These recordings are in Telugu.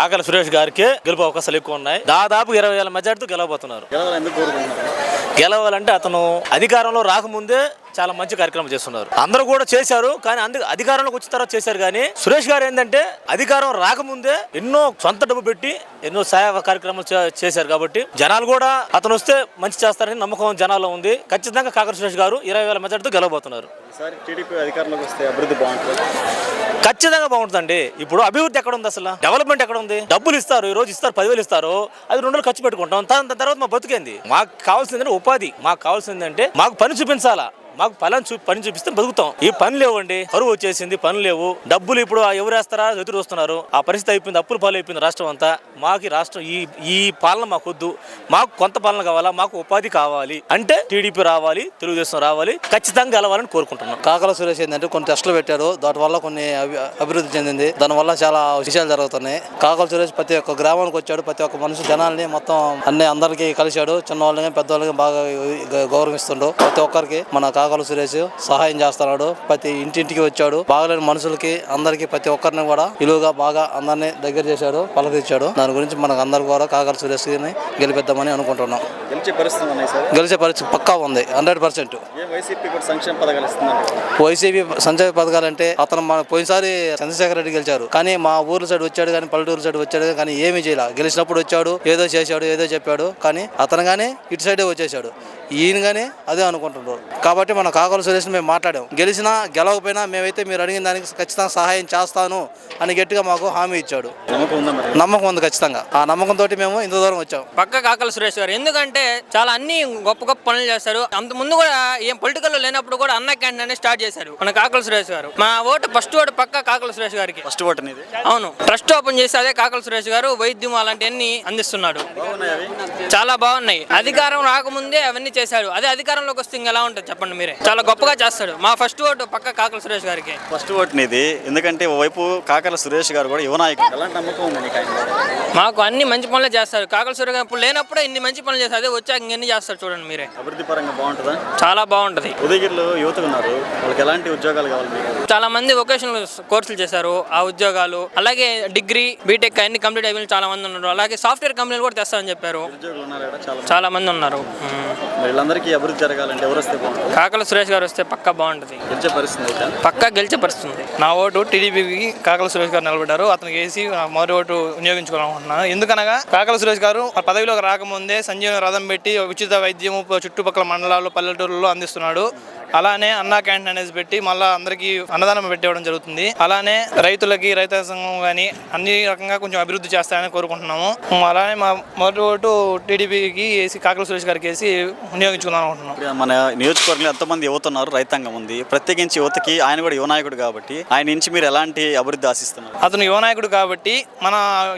కాకల సురేష్ గారికి గెలుపు అవకాశాలు ఎక్కువ ఉన్నాయి దాదాపు ఇరవై వేల మెజార్టీతో గెలవబోతున్నారు. గెలవాలంటే అతను అధికారంలో రాకముందే చాలా మంచి కార్యక్రమం చేస్తున్నారు. అందరూ కూడా చేశారు కానీ అందు అధికారంలోకి వచ్చిన తర్వాత చేశారు కానీ సురేష్ గారు ఏంటంటే అధికారం రాకముందే ఎన్నో సొంత డబ్బు పెట్టి ఎన్నో సేవ కార్యక్రమాలు చేశారు కాబట్టి జనాలు కూడా అతను వస్తే మంచి చేస్తారని నమ్మకం జనాల్లో ఉంది. ఖచ్చితంగా కాకర సురేష్ గారు ఇరవై వేల మెజార్టీతో గెలవబోతున్నారు. ఖచ్చితంగా బాగుంటుందండి. ఇప్పుడు అభివృద్ధి ఎక్కడ ఉంది అసలు? డెవలప్మెంట్ ఎక్కడ ఉంది? డబ్బులు ఇస్తారు ఈ రోజు ఇస్తారు పదివేలు ఇస్తారు అది రెండు ఖర్చు పెట్టుకుంటాం. దాని తర్వాత మా బతుకేంది? మాకు కావాల్సింది ఉపాధి. మాకు కావాల్సింది అంటే మాకు పని చూపించాలా? మాకు ఫలాన్ని చూ పని చూపిస్తే బతుకుతాం. ఈ పని లేవండి. కరువు వచ్చేసింది పని లేవు. డబ్బులు ఇప్పుడు ఎవరు వేస్తారా? ఎదురు వస్తున్నారు. ఆ పరిస్థితి అయిపోయింది అప్పుల పాలు అయిపోయింది రాష్ట్రం అంతా. మాకు ఈ రాష్ట్రం ఈ ఈ పాలన మాకు వద్దు మాకు కొంత పాలన కావాలా? మాకు ఉపాధి కావాలి. అంటే టీడీపీ రావాలి తెలుగుదేశం రావాలి. ఖచ్చితంగా గెలవాలని కోరుకుంటున్నాం. కాకల సురేష్ ఏంటంటే కొన్ని టెస్టులు పెట్టారు దాని వల్ల కొన్ని అభి- అభివృద్ధి చెందింది. దానివల్ల చాలా విషయాలు జరుగుతున్నాయి. కాకల సురేష్ ప్రతి ఒక్క గ్రామానికి వచ్చాడు. ప్రతి ఒక్క మనిషి జనాల్ని మొత్తం అన్ని అందరికీ కలిశాడు. చిన్నవాళ్ళని పెద్దవాళ్ళని బాగా గౌరవిస్తుండ్రు ప్రతి ఒక్కరికి మన కాకల సురేష్ సహాయం చేస్తున్నాడు. ప్రతి ఇంటింటికి వచ్చాడు. బాగలేని మనుషులకి అందరికి ప్రతి ఒక్కరిని కూడా విలువగా బాగా అందరినీ దగ్గర చేశాడు పలకరించాడు. దాని గురించి మనకు అందరు కూడా కాకల సురేష్ని గెలిపిద్దామని అనుకుంటున్నాం. గెలిచే పరిస్థితి గెలిచే పక్కా ఉంది. Hundred percent. వైసీపీ సంక్షేమ పథకాలు అంటే అతను మన పోయినసారి చంద్రశేఖర రెడ్డి గెలిచారు. కానీ మా ఊరు సైడ్ వచ్చాడు కానీ పల్లెటూరు సైడ్ వచ్చాడు కానీ ఏమీ చేయాల. గెలిచినప్పుడు వచ్చాడు ఏదో చేశాడు ఏదో చెప్పాడు. కానీ అతను కానీ ఇటు సైడే వచ్చేసాడు ఈయన కానీ అదే అనుకుంటున్నారు. కాబట్టి మన కాకల సురేష్ మేము మాట్లాడాం. గెలిచినా గెలవకపోయినా మేమైతే మీరు అడిగిన దానికి ఖచ్చితంగా సహాయం చేస్తాను అని గట్టిగా మాకు హామీ ఇచ్చాడు. నమ్మకం ఉందా మరి? నమ్మకం ఉంది ఖచ్చితంగా. ఆ నమ్మకంతో మేము ఇంత దూరం వచ్చాం. పక్క కాకల సురేష్ గారు ఎందుకంటే చాలా అన్ని గొప్ప గొప్ప పనులు చేస్తారు అంత ముందు కూడా ఏం పొలిటికల్ లేనప్పుడు కూడా అన్న క్యాంటీన్ అనేది స్టార్ట్ చేశారు మన కాకల సురేష్ గారు. మా ఓటు ఫస్ట్ ఓటు పక్క కాకల సురేష్ గారికి. ఫస్ట్ ఓటు అనేది? అవును. ట్రస్ట్ ఓపెన్ చేసి అదే కాకల సురేష్ గారు వైద్యం అలాంటివన్నీ అందిస్తున్నాడు. చాలా బాగున్నాయి. అధికారం రాకముందే అవన్నీ చేశాడు అదే అధికారంలోకి వస్తే ఇంకా ఎలా ఉంటుంది చెప్పండి మీరే. చాలా గొప్పగా చేస్తాడు. మా ఫస్ట్ ఓటు పక్క కాకల సురేష్ గారికి. ఫస్ట్ ఓటు నీది. ఎందుకంటే ఓవైపు కాకర సురేష్ గారు కూడా యువ నాయకుడు. ఎలాంటి నమ్మకం ఉంది నీకు ఆయన మీద? మాకు అన్ని మంచి పనులే చేస్తారు కాకల సురేష్ గారు ఇప్పుడు లేనప్పుడే ఇన్ని మంచి పనులు చేస్తారు అదే వచ్చాక ఇంకెన్ని చేస్తారు చూడండి మీరే. అభివృద్ధి పరంగా బాగుంటుందా? చాలా బాగుంటది. ఉదయగిరిలో యువత ఉన్నారు. వాళ్ళకి ఎలాంటి ఉద్యోగాలు కావాలి మీకు? చాలా మంది వొకేషనల్ కోర్సులు చేశారు. ఆ ఉద్యోగాలు అలాగే డిగ్రీ బీటెక్ అన్ని కంప్లీట్ అయిపోయిన చాలా మంది ఉన్నారు. అలాగే సాఫ్ట్వేర్ కంపెనీలు కూడా తెస్తామని చెప్పారు. ఉద్యోగులు ఉన్నారు ఇక్కడ చాలా మంది. చాలా మంది ఉన్నారు. ఉమ్. మరి వీళ్ళందరికీ అభివృద్ధి జరగాలంటే ఎవరు వస్తే బాగుంటుంది? కాకల సురేష్ గారు వస్తే పక్కా బాగుంటది. గెలిచే పరిస్థితి అయితే పక్కా గెలిచే పరిస్థితుంది. నా ఓటు టీడీపీకి కాకల సురేష్ గారు నిలబడ్డారు. అతనికి వేసి మొదటి ఓటు వినియోగించుకోవాలనుకుంటున్నాను ఎందుకనగా కాకల సురేష్ గారు ఆ పదవిలోకి రాకముందే సంజీవని రథం పెట్టి ఉచిత వైద్యం చుట్టుపక్కల మండలాల్లో పల్లెటూరులో అందిస్తున్నాడు. అలానే అన్నా క్యాంటీన్ అనేది పెట్టి మళ్ళీ అందరికీ అన్నదానం పెట్టేయడం జరుగుతుంది. అలానే రైతులకి రైతు సంఘం కానీ అన్ని రకంగా కొంచెం అభివృద్ధి చేస్తారని కోరుకుంటున్నాము. అలానే మా మొదటి ఓటు టీడీపీకి వేసి కాకల సురేష్ గారికి వేసి వినియోగించుకుందాం అనుకుంటున్నాం. మన నియోజకవర్గంలో ఎంతమంది యువత ఉన్నారు రైతాంగం ఉంది. ప్రత్యేకించి యువతకి ఆయన కూడా యువ నాయకుడు కాబట్టి ఆయన నుంచి మీరు ఎలాంటి అభివృద్ధి ఆశిస్తున్నారు? అతను యువ నాయకుడు కాబట్టి మన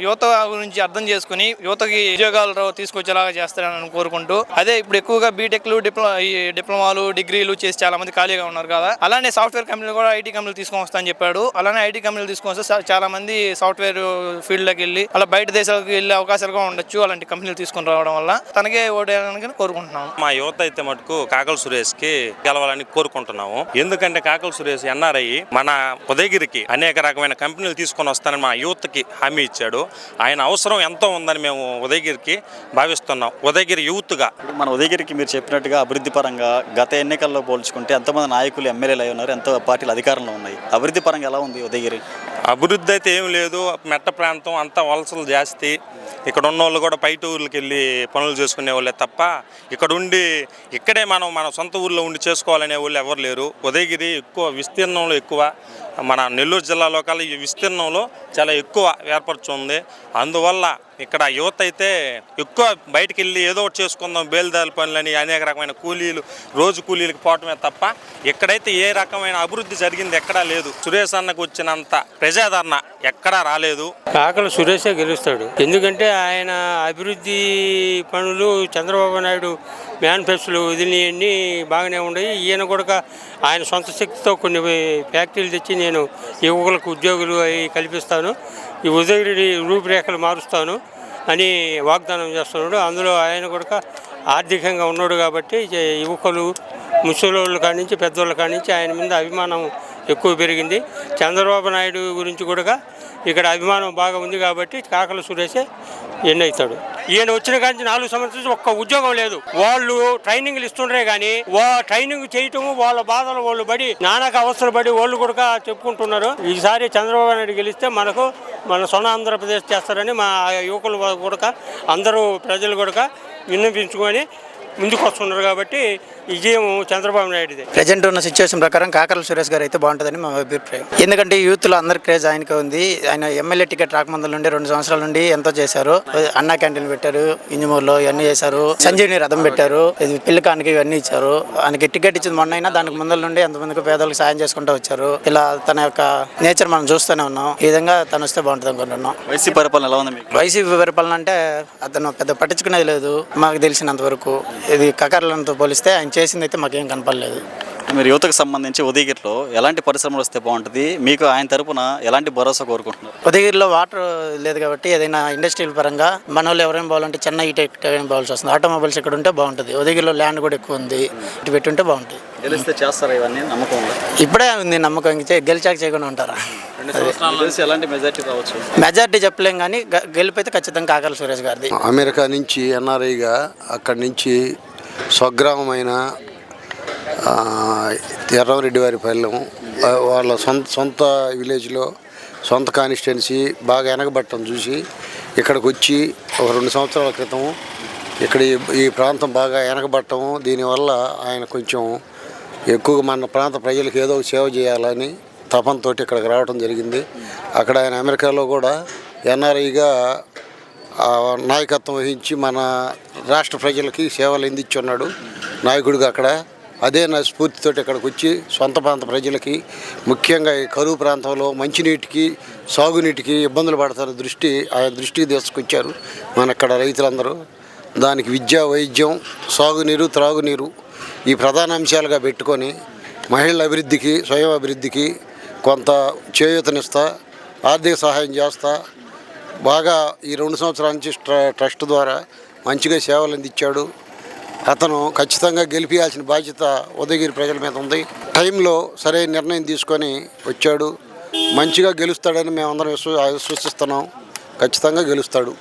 యువత గురించి అర్థం చేసుకుని యువతకి ఉద్యోగాలు తీసుకొచ్చేలాగా చేస్తారని కోరుకుంటూ అదే ఇప్పుడు ఎక్కువగా బీటెక్లు డిప్లొమా ఈ డిప్లొమాలు డిగ్రీలు చేసి చాలా మంది ఖాళీగా ఉన్నారు కదా. అలానే సాఫ్ట్వేర్ కంపెనీలు కూడా ఐటీ కంపెనీలు తీసుకొని వస్తా అని చెప్పాడు. అలానే ఐటీ కంపెనీలు తీసుకొని వస్తే చాలా మంది సాఫ్ట్వేర్ ఫీల్డ్లోకి వెళ్ళి అలా బయట దేశాలకు వెళ్ళే అవకాశాలు కూడా ఉండొచ్చు. అలాంటి కంపెనీలు తీసుకొని రావడం వల్ల తనకే ఓటేయడానికి కోరుకుంటున్నాం మా యువత అయితే మటుకు కాకల సురేష్కి గెలవాలని కోరుకుంటున్నాము. ఎందుకంటే కాకల సురేష్ ఎన్ఆర్ఐ మన ఉదయగిరికి అనేక రకమైన కంపెనీలు తీసుకొని వస్తానని మా యువతకి హామీ ఇచ్చాడు. ఆయన అవసరం ఎంతో ఉందని మేము ఉదయగిరికి భావిస్తున్నాం. ఉదయగిరి యూత్గా మన ఉదయగిరికి మీరు చెప్పినట్టుగా అభివృద్ధి పరంగా గత ఎన్నికల్లో తీసుకుంటే ఎంతమంది నాయకులు ఎమ్మెల్యేలు అయి ఉన్నారు ఎంతో పార్టీలు అధికారంలో ఉన్నాయి. అభివృద్ధి పరంగా ఎలా ఉంది ఉదయగిరి? అభివృద్ధి అయితే ఏం లేదు. మెట్ట ప్రాంతం అంతా వలసలు జాస్తి. ఇక్కడ ఉన్న వాళ్ళు కూడా బయట ఊర్లకు వెళ్ళి పనులు చేసుకునే వాళ్ళే తప్ప ఇక్కడ ఉండి ఇక్కడే మనం మన సొంత ఊర్లో ఉండి చేసుకోవాలనే వాళ్ళు ఎవరు లేరు. ఉదయగిరి ఎక్కువ విస్తీర్ణంలో ఎక్కువ. మన నెల్లూరు జిల్లాలో కల్లా ఈ విస్తీర్ణంలో చాలా ఎక్కువ ఏర్పరచుంది. అందువల్ల ఇక్కడ యువత అయితే ఎక్కువ బయటికి వెళ్ళి ఏదో ఒకటి చేసుకుందాం బేల్దారి పనులని అనేక రకమైన కూలీలు రోజు కూలీలకు పోవటమే తప్ప ఇక్కడైతే ఏ రకమైన అభివృద్ధి జరిగింది ఎక్కడా లేదు. సురేష్ అన్నకు వచ్చినంత ప్రజాదరణ ఎక్కడా రాలేదు. కాకల సురేషే గెలుస్తాడు. ఎందుకంటే ఆయన అభివృద్ధి పనులు చంద్రబాబు నాయుడు మేనిఫెస్టోలు వదిలినవన్నీ బాగానే ఉన్నాయి. ఈయన కూడా ఆయన సొంత శక్తితో కొన్ని ఫ్యాక్టరీలు తెచ్చి నేను యువకులకు ఉద్యోగులు అవి కల్పిస్తాను. ఈ ఉదయగిరి రూపురేఖలు మారుస్తాను అని వాగ్దానం చేస్తున్నాడు. అందులో ఆయన కూడా ఆర్థికంగా ఉన్నాడు కాబట్టి యువకులు ముసలోళ్ళ కాడి నుంచి పెద్దోళ్ళ కానించి నుంచి ఆయన మీద అభిమానం ఎక్కువ పెరిగింది. చంద్రబాబు నాయుడు గురించి కూడా ఇక్కడ అభిమానం బాగా ఉంది కాబట్టి కాకల సురేషే ఎన్ని అవుతాడు. ఈయన వచ్చిన కానీ నాలుగు సంవత్సరాలు ఒక్క ఉద్యోగం లేదు. వాళ్ళు ట్రైనింగ్లు ఇస్తుండ్రే కానీ వా ట్రైనింగ్ చేయటము వాళ్ళ బాధలు వాళ్ళు పడి నానాక అవసరం పడి వాళ్ళు కూడా చెప్పుకుంటున్నారు. ఈసారి చంద్రబాబు నాయుడు గెలిస్తే మనకు మన సొన ఆంధ్రప్రదేశ్ చేస్తారని మా యువకులు కూడా అందరూ ప్రజలు కూడా విన్నపించుకొని ముందుకు వస్తున్నారు కాబట్టి విజయం చంద్రబాబు నాయుడుదే. ప్రజెంట్ ఉన్న సిచ్యువేషన్ ప్రకారం కాకర సురేష్ గారు అయితే బాగుంటుందని మా అభిప్రాయం. ఎందుకంటే యూత్లో అందరి క్రేజ్ ఆయనకే ఉంది. ఆయన ఎమ్మెల్యే టికెట్ రాకముందు నుండి రెండు సంవత్సరాల నుండి ఎంతో చేశారు. అన్నా క్యాంటీన్ పెట్టారు ఇంజమూరులో ఇవన్నీ చేశారు. సంజీవిని రథం పెట్టారు ఇది పిల్లకానికి ఇవన్నీ ఇచ్చారు. ఆయనకి టికెట్ ఇచ్చింది మొన్న అయినా దానికి ముందర నుండి ఎంతమందికి పేదలకు సాయం చేసుకుంటూ వచ్చారు. ఇలా తన యొక్క నేచర్ మనం చూస్తూనే ఉన్నాం. ఈ విధంగా తను వస్తే బాగుంటుంది అనుకుంటున్నాం. వైసీపీ పరిపాలన ఎలా ఉంది మీకు? వైసీపీ పరిపాలన అంటే అతను పెద్ద పట్టించుకునేది లేదు. మాకు తెలిసినంత వరకు ఇది కకర్లతో పోలిస్తే ఆయన చేసింది అయితే మాకేం కనపడలేదు. మీరు యువతకు సంబంధించి ఉదయగిరిలో ఎలాంటి పరిశ్రమలు వస్తే బాగుంటుంది? మీకు ఆయన తరపున ఎలాంటి భరోసా కోరుకుంటున్నారు? ఉదయగిరిలో వాటర్ లేదు కాబట్టి ఏదైనా ఇండస్ట్రియల్ పరంగా మన వాళ్ళు ఎవరైనా పోవాలంటే చెన్నై ఇటు పోవాల్సి వస్తుంది. ఆటోమొబైల్స్ ఇక్కడ ఉంటే బాగుంటుంది. ఉదయగిరిలో ల్యాండ్ కూడా ఎక్కువ ఉంది. ఇటు పెట్టుంటే బాగుంటుంది. గెలిస్తే చేస్తారా ఇవన్నీ నమ్మకం ఉందా? ఇప్పుడే ఉంది నమ్మకం గెలిచాక చేయకుండా ఉంటారా? ఎలాంటి మెజార్టీ రావచ్చు మెజార్టీ చెప్పలేం కానీ గ- గెలుపు అయితే ఖచ్చితంగా కాకల సురేష్ గారిది. అమెరికా నుంచి ఎన్ఆర్ఐగా అక్కడి నుంచి స్వగ్రామమైన ఆ, ఎర్రవరెడ్డి వారి పల్లెం వాళ్ళ సొంత సొంత విలేజ్లో సొంత కాన్స్టిట్యున్సీ బాగా వెనకబట్టం చూసి ఇక్కడికి వచ్చి ఒక రెండు సంవత్సరాల క్రితం ఇక్కడ ఈ- ఈ ప్రాంతం బాగా వెనకబట్టము దీనివల్ల ఆయన కొంచెం ఎక్కువగా మన ప్రాంత ప్రజలకు ఏదో సేవ చేయాలని తపంతో ఇక్కడికి రావడం జరిగింది. అక్కడ ఆయన అమెరికాలో కూడా ఎన్ఆర్ఐగా నాయకత్వం వహించి మన రాష్ట్ర ప్రజలకి సేవలు అందించున్నాడు నాయకుడిగా అక్కడ. అదే నా స్ఫూర్తితో ఇక్కడికి వచ్చి సొంత ప్రాంత ప్రజలకి ముఖ్యంగా ఈ కరువు ప్రాంతంలో మంచినీటికి సాగునీటికి ఇబ్బందులు పడతారు దృష్టి ఆయన దృష్టికి తీసుకొచ్చారు మన ఇక్కడ రైతులందరూ. దానికి విద్య వైద్యం సాగునీరు త్రాగునీరు ఈ ప్రధాన అంశాలుగా పెట్టుకొని మహిళల అభివృద్ధికి స్వయం అభివృద్ధికి కొంత చేయూతనిస్తా ఆర్థిక సహాయం చేస్తా. బాగా ఈ రెండు సంవత్సరాల నుంచి ట్ర- ట్రస్ట్ ద్వారా మంచిగా సేవలు అందించాడు. అతను ఖచ్చితంగా గెలిపించాల్సిన బాధ్యత ఉదయగిరి ప్రజల మీద ఉంది. టైంలో సరైన నిర్ణయం తీసుకొని వచ్చాడు. మంచిగా గెలుస్తాడని మేమందరం విశ్వ విశ్వసిస్తున్నాం ఖచ్చితంగా గెలుస్తాడు.